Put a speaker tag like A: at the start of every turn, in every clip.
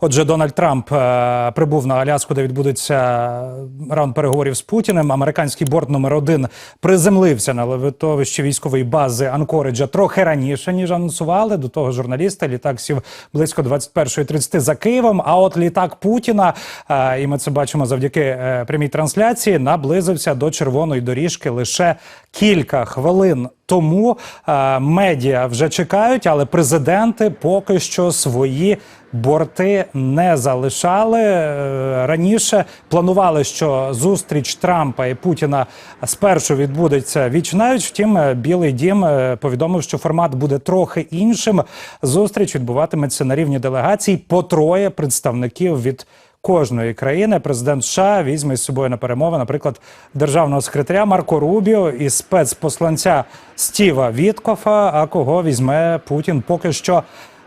A: Отже, Дональд Трамп е, прибув на Аляску, де відбудеться раунд переговорів з Путіним. Американський борт номер один приземлився на левитовищі військової бази Анкориджа трохи раніше ніж анонсували. До того журналісти літак сів близько 21.30 за Києвом. А от літак Путіна, е, і ми це бачимо завдяки е, прямій трансляції, наблизився до червоної доріжки лише кілька хвилин. Тому е, медіа вже чекають, але президенти поки що свої борти не залишали. Е, Раніше планували, що зустріч Трампа і Путіна спершу відбудеться віч. Втім, е, Білий Дім повідомив, що формат буде трохи іншим. Зустріч відбуватиметься на рівні делегацій по троє представників від. Кожної країни президент США візьме з собою на перемови, наприклад, державного секретаря Марко Рубіо і спецпосланця Стіва Віткофа. А кого візьме Путін, поки що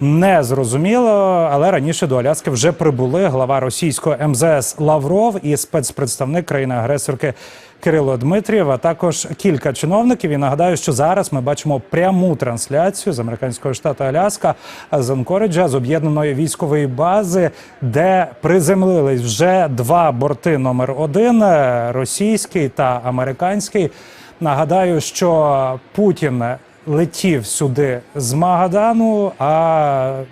A: не зрозуміло. Але раніше до Аляски вже прибули глава російського МЗС Лавров і спецпредставник країни-агресорки Кирило Дмитрієв, а також кілька чиновників. І нагадаю, що зараз ми бачимо пряму трансляцію з американського штату Аляска з Анкориджа з об'єднаної військової бази, де приземлились вже два борти номер один російський та американський. Нагадаю, що Путін летів сюди з Магадану. а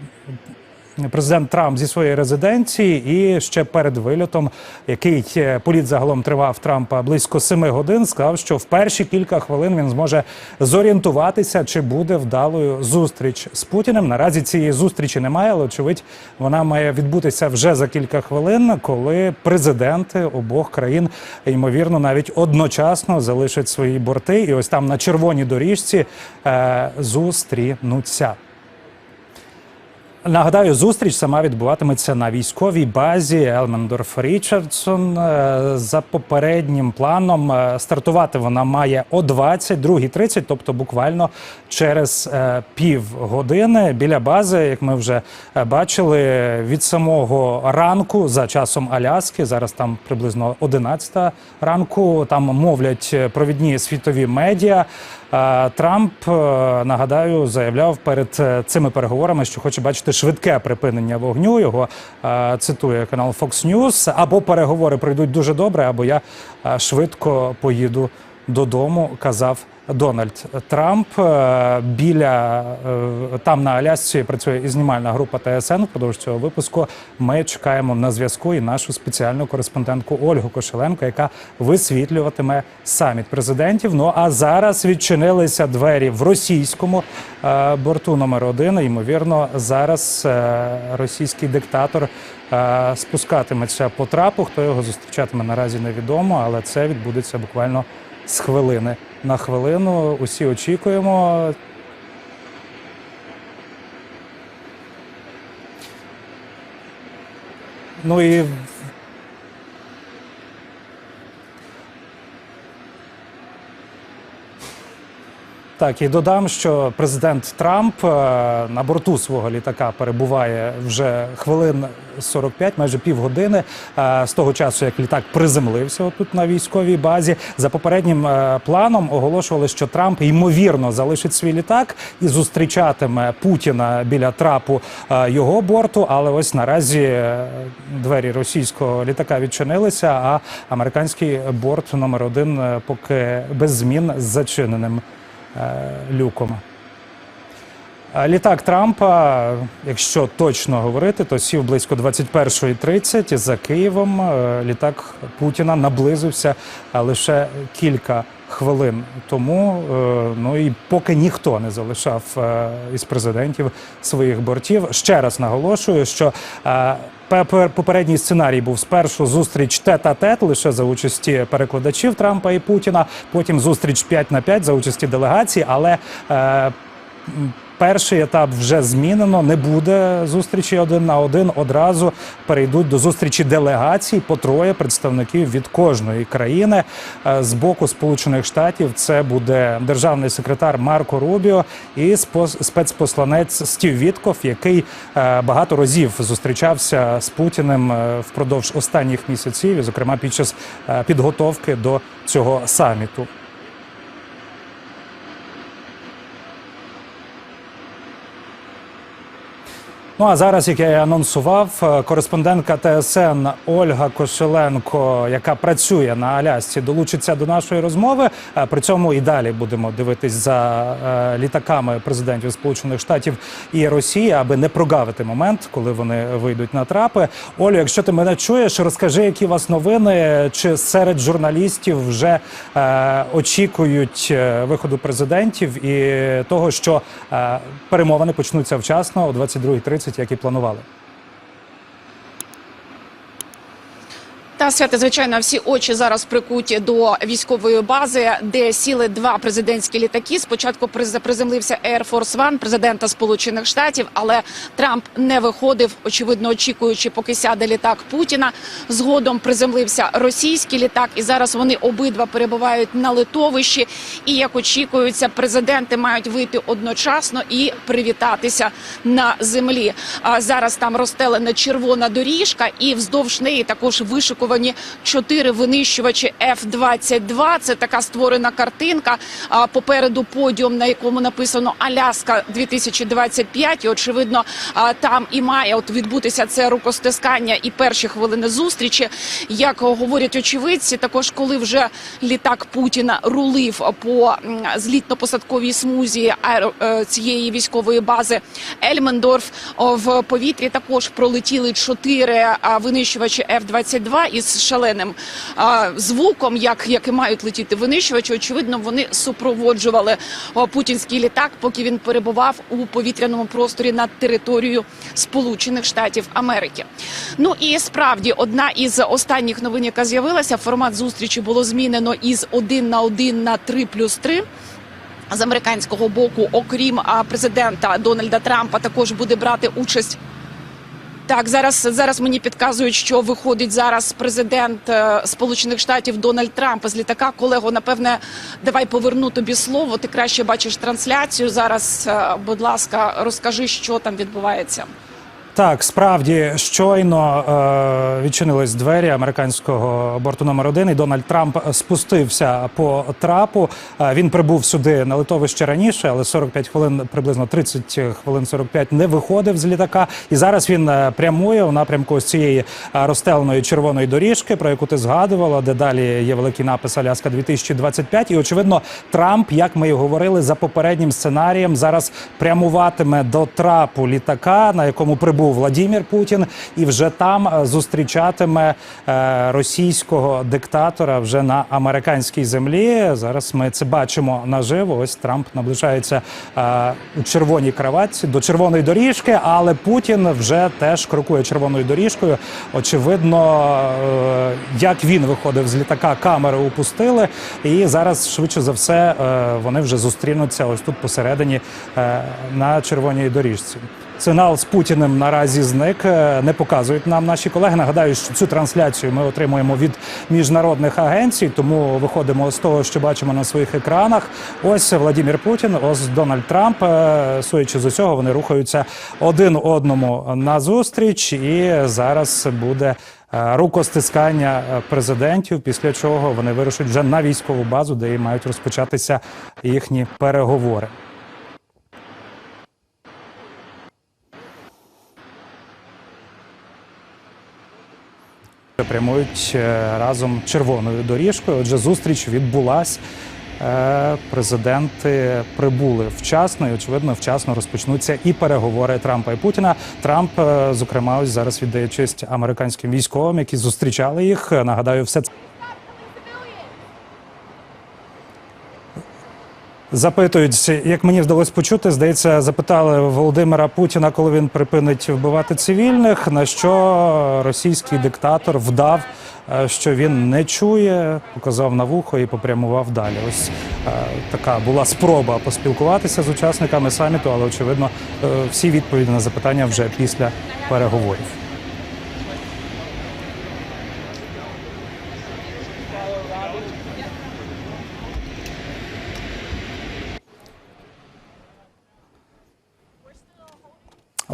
A: Президент Трамп зі своєї резиденції, і ще перед вильотом, який е, політ загалом тривав Трампа близько семи годин, сказав, що в перші кілька хвилин він зможе зорієнтуватися, чи буде вдалою зустріч з Путіним. Наразі цієї зустрічі немає, але очевидь вона має відбутися вже за кілька хвилин, коли президенти обох країн ймовірно навіть одночасно залишать свої борти, і ось там на червоній доріжці е, зустрінуться. Нагадаю, зустріч сама відбуватиметься на військовій базі Елмендорф Річардсон. Е, За попереднім планом е, стартувати вона має о 22.30, тобто буквально через е, півгодини біля бази, як ми вже бачили, від самого ранку за часом Аляски. Зараз там приблизно 11 ранку. Там мовлять провідні світові медіа. Трамп е, нагадаю заявляв перед е, цими переговорами, що хоче бачити швидке припинення вогню. Його е, цитує канал Fox News. Або переговори пройдуть дуже добре, або я швидко поїду додому. Казав Дональд Трамп. Е, Біля е, там на Алясці працює і знімальна група ТСН. Впродовж цього випуску ми чекаємо на зв'язку і нашу спеціальну кореспондентку Ольгу Кошеленко, яка висвітлюватиме саміт президентів. Ну а зараз відчинилися двері в російському е, борту номер один. Ймовірно, зараз російський диктатор спускатиметься по трапу. Хто його зустрічатиме наразі невідомо, але це відбудеться буквально з хвилини на хвилину. Усі очікуємо. Ну і Так, і додам, що президент Трамп е, на борту свого літака перебуває вже хвилин 45, майже півгодини е, з того часу, як літак приземлився тут на військовій базі. За попереднім е, планом оголошували, що Трамп ймовірно залишить свій літак і зустрічатиме Путіна біля трапу його борту. Але ось наразі двері російського літака відчинилися, а американський борт номер один поки без змін зачиненим люком. А Літак Трампа, якщо точно говорити, то сів близько 21.30 за Києвом. Е, Літак Путіна наблизився лише кілька хвилин тому. Е, Ну і поки ніхто не залишав е, із президентів своїх бортів. Ще раз наголошую, що попередній сценарій був спершу зустріч тет-а-тет лише за участі перекладачів Трампа і Путіна. Потім зустріч 5 на 5 за участі делегації, але Перший етап вже змінено. Не буде зустрічі один на один. Одразу перейдуть до зустрічі делегацій по троє представників від кожної країни. Е, З боку Сполучених Штатів це буде державний секретар Марко Рубіо і спецпосланець Стів Вітков, який е, багато разів зустрічався з Путіним е, впродовж останніх місяців, і, зокрема під час підготовки до цього саміту. Ну а зараз, як я і анонсував, е, кореспондентка ТСН Ольга Кошеленко, яка працює на Алясці, долучиться до нашої розмови. Е, При цьому і далі будемо дивитись за е, літаками президентів Сполучених Штатів і Росії, аби не прогавити момент, коли вони вийдуть на трапи. Олю, якщо ти мене чуєш, розкажи, які у вас новини, чи серед журналістів вже е, очікують виходу президентів і того, що е, перемовини почнуться вчасно о 22.30, як і планували.
B: Та свята, звичайно, всі очі зараз прикуті до військової бази, де сіли два президентські літаки. Спочатку приз- приземлився Air Force One президента Сполучених Штатів, але Трамп не виходив, очевидно, очікуючи, поки сяде літак Путіна. Згодом приземлився російський літак, і зараз вони обидва перебувають на литовищі. І як очікується, президенти мають вийти одночасно і привітатися на землі. А зараз там розстелена червона доріжка, і вздовж неї також вишикувані чотири винищувачі F-22. Це така створена картинка. Попереду подіум, на якому написано Аляска 2025. І очевидно, там і має от відбутися це рукостискання і перші хвилини зустрічі. Як говорять очевидці, також коли вже літак Путіна рулив по злітно-посадковій смузі е, цієї військової бази Ельмендорф в повітрі також пролетіли чотири винищувачі F-22 із шаленим звуком, як, як і мають летіти винищувачі. Очевидно, вони супроводжували путінський літак, поки він перебував у повітряному просторі над територією Сполучених Штатів Америки. Ну і справді одна із останніх новин, яка з'явилася, формат зустрічі було змінено із 1 на 1 на 3 плюс 3. З американського боку, окрім президента Дональда Трампа, також буде брати участь. Так, зараз зараз мені підказують, що виходить зараз президент е, Сполучених Штатів Дональд Трамп з літака. Колего, напевне, давай поверну тобі слово. Ти краще бачиш трансляцію. Зараз, е, будь ласка, розкажи, що там відбувається.
A: Так, справді щойно е, відчинились двері американського борту номер 1 і Дональд Трамп спустився по трапу. Е, він прибув сюди на литовище раніше, але 45 хвилин, приблизно 30 хвилин 45 не виходив з літака. І зараз він е, прямує у напрямку ось цієї е, розстеленої червоної доріжки, про яку ти згадувала, де далі є великий напис Аляска 2025. І очевидно, Трамп, як ми і говорили, за попереднім сценарієм зараз прямуватиме до трапу літака, на якому прибув Владімір Путін, і вже там е, зустрічатиме е, російського диктатора вже на американській землі. Зараз ми це бачимо наживо. Ось Трамп наближається е, у червоній краватці до червоної доріжки, але Путін вже теж крокує червоною доріжкою. Очевидно, як він виходив з літака, камери упустили, і зараз швидше за все вони вже зустрінуться ось тут посередині на червоній доріжці. Сигнал з Путіним наразі зник. Е, Не показують нам наші колеги. Нагадаю, що цю трансляцію ми отримуємо від міжнародних агенцій, тому виходимо з того, що бачимо на своїх екранах. Ось Владимир Путін, ось Дональд Трамп. Е, Судячи з усього, вони рухаються один одному на зустріч, і зараз буде. е, Рукостискання президентів, після чого вони вирушать вже на військову базу, де і мають розпочатися їхні переговори. Прямують е, разом червоною доріжкою. Отже, зустріч відбулась. Е, Президенти прибули вчасно і очевидно вчасно розпочнуться і переговори Трампа і Путіна. Трамп, е, зокрема, ось зараз віддає честь американським військовим, які зустрічали їх. Нагадаю, все це. Запитують, як мені вдалося почути, здається, запитали Володимира Путіна, коли він припинить вбивати цивільних. На що російський диктатор вдав, е, що він не чує, показав на вухо і попрямував далі. Ось е, така була спроба поспілкуватися з учасниками саміту, але очевидно, е, всі відповіді на запитання вже після переговорів.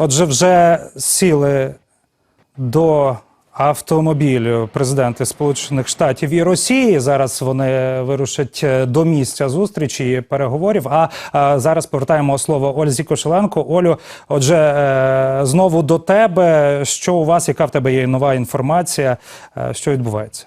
A: Отже, вже сіли до автомобіль президенти Сполучених Штатів і Росії. Зараз вони вирушать е, до місця зустрічі і переговорів. А, а зараз повертаємо слово Ользі Кошеленко. Олю, отже, е, знову до тебе. Що у вас? Яка в тебе є нова інформація? Е, Що відбувається?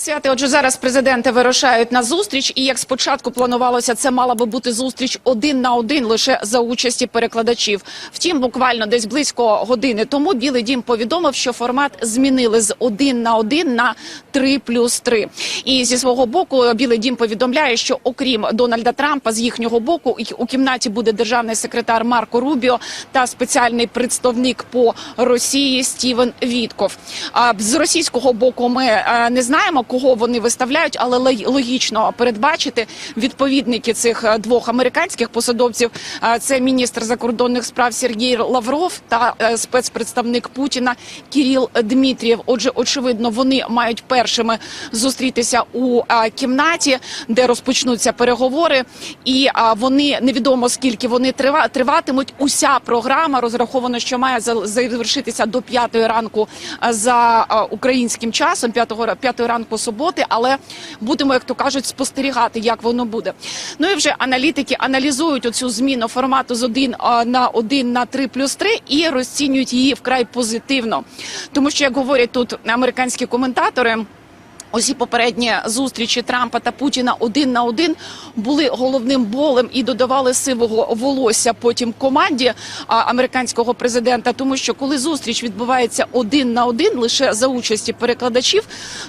B: Святи, отже, зараз президенти вирушають на зустріч, і як спочатку планувалося, це мала би бути зустріч один на один лише за участі перекладачів. Втім, буквально десь близько години тому Білий Дім повідомив, що формат змінили з один на один на три плюс три. І зі свого боку Білий Дім повідомляє, що окрім Дональда Трампа, з їхнього боку у кімнаті буде державний секретар Марко Рубіо та спеціальний представник по Росії Стівен Вітков. А з російського боку ми е, не знаємо, кого вони виставляють, але лог- логічно передбачити відповідники цих е, двох американських посадовців. Е, Це міністр закордонних справ Сергій Лавров та е, спецпредставник Путіна Кіріл Дмитрієв. Отже, очевидно, вони мають першими зустрітися у кімнаті, де розпочнуться переговори, і вони невідомо скільки вони трива- триватимуть. Уся програма розрахована, що має завершитися до п'ятої ранку за українським часом, п'ятого ранку суботи. Але будемо, як то кажуть, спостерігати, як воно буде. Ну і вже аналітики аналізують оцю зміну формату з один е, на один на три плюс три і розцінюють її вкрай позитивно, тому що як говорять тут американські коментатори. Усі попередні зустрічі Трампа та Путіна один на один були головним болем і додавали сивого волосся потім команді американського президента. Тому що коли зустріч відбувається один на один лише за участі перекладачів,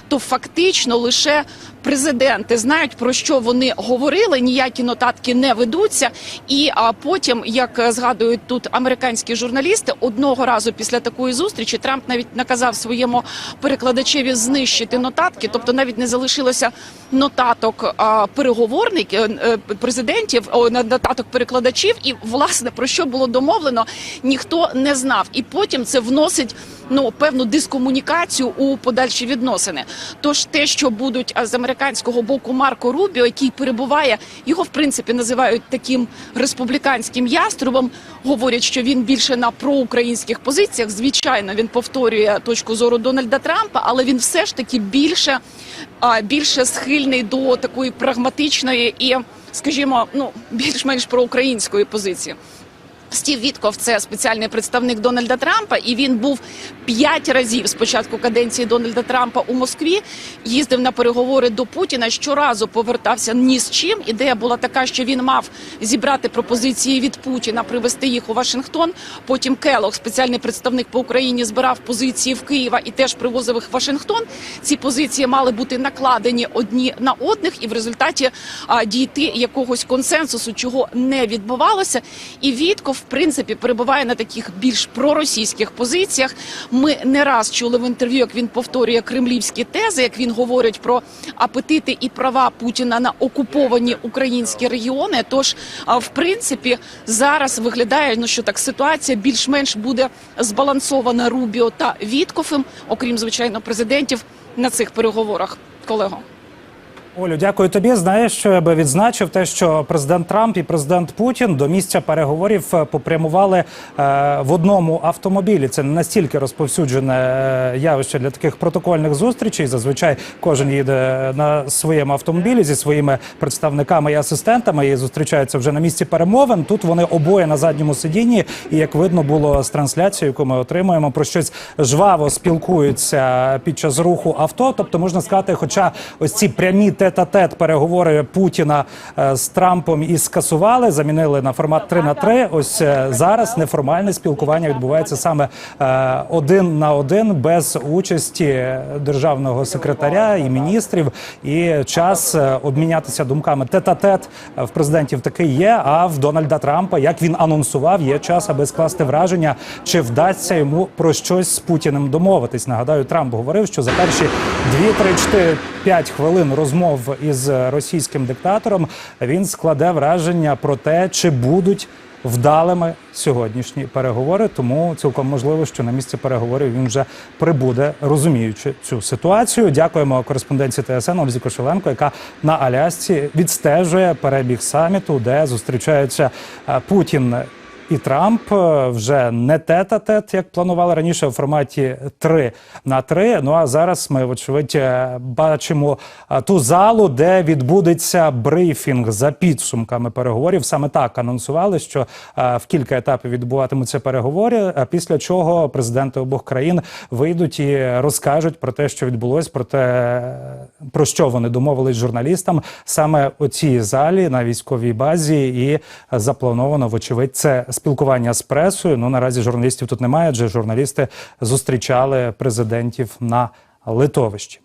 B: то фактично лише президенти знають про що вони говорили. Ніякі нотатки не ведуться. І а потім, як згадують тут американські журналісти, одного разу після такої зустрічі Трамп навіть наказав своєму перекладачеві знищити нотатки, тобто навіть не залишилося нотаток переговорників е, е, президентів, нотаток перекладачів, і власне про що було домовлено, ніхто не знав. І потім це вносить ну певну дискомунікацію у подальші відносини. Тож те, що будуть з американського боку Марко Рубіо, який перебуває, його в принципі називають таким республіканським яструбом. Говорять, що він більше на проукраїнських позиціях. Звичайно, він повторює точку зору Дональда Трампа, але він все ж таки більше, більше схильний до такої прагматичної і, скажімо, ну більш-менш проукраїнської позиції. Стів Вітков це спеціальний представник Дональда Трампа, і він був п'ять разів з початку каденції Дональда Трампа у Москві. Їздив на переговори до Путіна. Щоразу повертався ні з чим. Ідея була така, що він мав зібрати пропозиції від Путіна, привезти їх у Вашингтон. Потім Келох, спеціальний представник по Україні, збирав позиції в Києва і теж привозив їх в Вашингтон. Ці позиції мали бути накладені одні на одних, і в результаті а, дійти якогось консенсусу, чого не відбувалося. І Вітков, в принципі, перебуває на таких більш проросійських позиціях. Ми не раз чули в інтерв'ю, як він повторює кремлівські тези, як він говорить про апетити і права Путіна на окуповані українські регіони. Тож, в принципі, зараз виглядає, ну що так ситуація більш-менш буде збалансована Рубіо та Вітковим, окрім звичайно президентів на цих переговорах. Колего.
A: Олю, дякую тобі. Знаєш, що я би відзначив те, що президент Трамп і президент Путін до місця переговорів е, попрямували е, в одному автомобілі. Це не настільки розповсюджене е, явище для таких протокольних зустрічей. Зазвичай кожен їде на своєму автомобілі зі своїми представниками і асистентами і зустрічаються вже на місці перемовин. Тут вони обоє на задньому сидінні, і як видно було з трансляцією, яку ми отримуємо, про щось жваво спілкуються під час руху авто. Тобто можна сказати, хоча ось ці прямі тет-а-тет переговори Путіна е, з Трампом і скасували, замінили на формат 3 на 3. Ось е, зараз неформальне спілкування відбувається саме е, один на один без участі державного секретаря і міністрів. І час обмінятися думками тет-а-тет в президентів такий є. А в Дональда Трампа, як він анонсував, є час, аби скласти враження, чи вдасться йому про щось з Путіним домовитись. Нагадаю, Трамп говорив, що за перші 2, 3, 4, 5 розмов із російським диктатором він складе враження про те, чи будуть вдалими сьогоднішні переговори. Тому цілком можливо, що на місці переговорів він вже прибуде, розуміючи цю ситуацію. Дякуємо кореспонденції ТСН Ользі Кошеленко, яка на Алясці відстежує перебіг саміту, де зустрічаються е, Путін і Трамп е, вже не тет-а-тет, як планували раніше, у форматі 3 на 3. Ну а зараз ми, вочевидь, е, бачимо е, ту залу, де відбудеться брифінг за підсумками переговорів. Саме так анонсували, що в кілька етапів відбуватимуться переговори. А після чого президенти обох країн вийдуть і розкажуть про те, що відбулось, про те, про що вони домовились журналістам саме у цій залі на військовій базі, і заплановано, вочевидь, це спілкування з пресою. Ну наразі журналістів тут немає, адже журналісти зустрічали президентів на литовищі.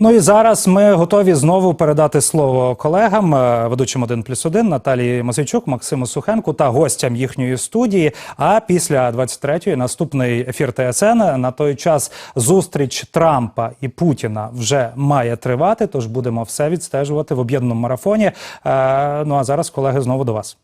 A: Ну і зараз ми готові знову передати слово колегам, е, ведучим 1 плюс 1 Наталії Мосейчук, Максиму Сухенку та гостям їхньої студії. А після 23-ї наступний ефір ТСН. На той час зустріч Трампа і Путіна вже має тривати. Тож будемо все відстежувати в об'єднаному марафоні. Е, Ну а зараз, колеги, знову до вас.